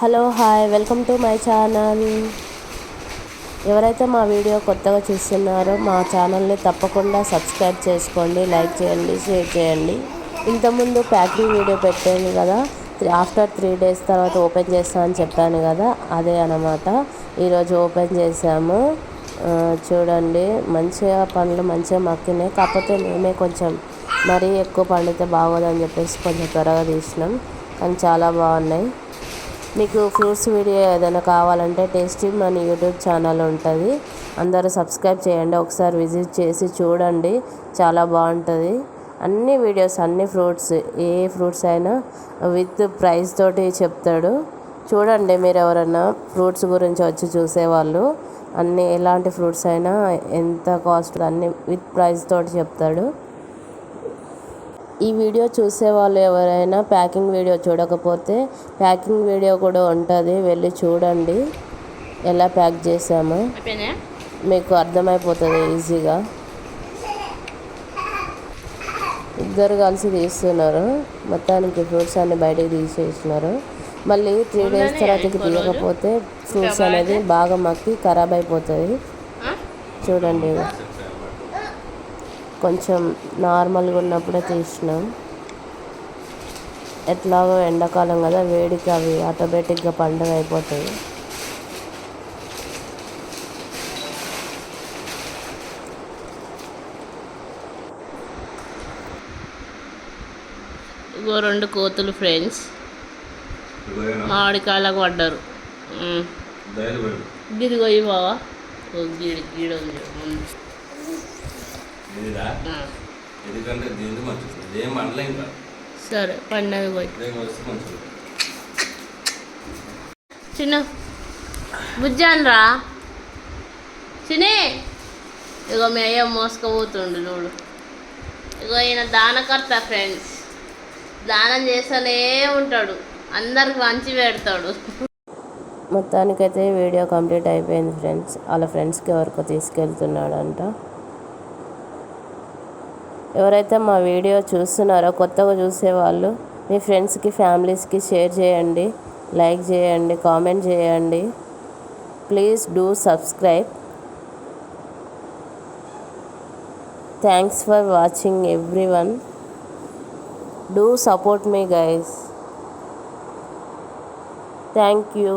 Hello hi welcome to my channel. ఎవరైతే మా video కొత్తగా చూస్తున్నారో మా ఛానల్ని తప్పకుండా సబ్స్క్రైబ్ చేసుకోండి లైక్ చేయండి షేర్ చేయండి. ఇంతకుముందు ప్యాకింగ్ వీడియో పెట్టాను కదా ఆఫ్టర్ త్రీ డేస్ తర్వాత ఓపెన్ చేస్తా అని చెప్పాను కదా అదే అనమాట ఈరోజు ఓపెన్ చేసాము చూడండి మంచిగా పండ్లు మంచిగా మక్కినాయి కాకపోతే మేమే కొంచెం మరీ ఎక్కువ పండితే బాగోదని చెప్పేసి కొంచెం త్వరగా తీసినాం. కానీ చాలా బాగున్నాయి. మీకు ఫ్రూట్స్ వీడియో ఏదైనా కావాలంటే టేస్టీ మన యూట్యూబ్ ఛానల్ ఉంటుంది. అందరూ సబ్స్క్రైబ్ చేయండి. ఒకసారి విజిట్ చేసి చూడండి. చాలా బాగుంటుంది. అన్ని వీడియోస్ అన్ని ఫ్రూట్స్ ఏ ఫ్రూట్స్ అయినా విత్ ప్రైస్ తోటి చెప్తాడు. చూడండి మీరు ఎవరైనా ఫ్రూట్స్ గురించి వచ్చి చూసేవాళ్ళు. అన్ని ఎలాంటి ఫ్రూట్స్ అయినా ఎంత కాస్ట్ అన్ని విత్ ప్రైస్ తోటి చెప్తాడు. ఈ వీడియో చూసే వాళ్ళు ఎవరైనా ప్యాకింగ్ వీడియో చూడకపోతే ప్యాకింగ్ వీడియో కూడా ఉంటుంది. వెళ్ళి చూడండి. ఎలా ప్యాక్ చేసామో. మీకు అర్థమైపోతుంది ఈజీగా. ఇద్దరు కలిసి తీస్తున్నారు. మొత్తానికి ఫ్రూట్స్ అన్ని బయటికి తీసేసినారు మళ్ళీ త్రీ డేస్ తర్వాతకి తీయకపోతే ఫ్రూట్స్ అనేది బాగా మక్కి ఖరాబ్ అయిపోతుంది? చూడండి. కొంచెం నార్మల్గా ఉన్నప్పుడే తీసినాం. ఎట్లాగో ఎండాకాలం కదా వేడికి అవి ఆటోమేటిక్గా పండుగ అయిపోతాయి. ఇగో రెండు కోతులు ఫ్రెండ్స్. మామిడికాయలకు పడ్డారు. గిదిగో బావా గీడ గీడ ఉంది. ఇదిరా. ఎందుకంటే మంచిది. అనలే ఇంకా. సరే పడినది పోయి. ఇదేం వస్తే మంచిది. చిన్న బుజ్జాన్ రా. చిన్ని. ఇగో మీ అయ్య మోసుకపోతుండు చూడు. ఇగో ఈయన దానకర్త ఫ్రెండ్స్ దానం చేస్తూనే ఉంటాడు. అందరికి మంచి పెడతాడు. మొత్తానికైతే వీడియో కంప్లీట్ అయిపోయింది ఫ్రెండ్స్ వాళ్ళ ఫ్రెండ్స్కి ఎవరికో తీసుకెళ్తున్నాడంట. ఎవరైతే మా వీడియో చూస్తున్నారో కొత్తగా చూసేవాళ్ళు మీ ఫ్రెండ్స్కి ఫ్యామిలీస్కి షేర్ చేయండి లైక్ చేయండి కామెంట్ చేయండి. Please do subscribe. Thanks for watching everyone do support me guys. Thank you.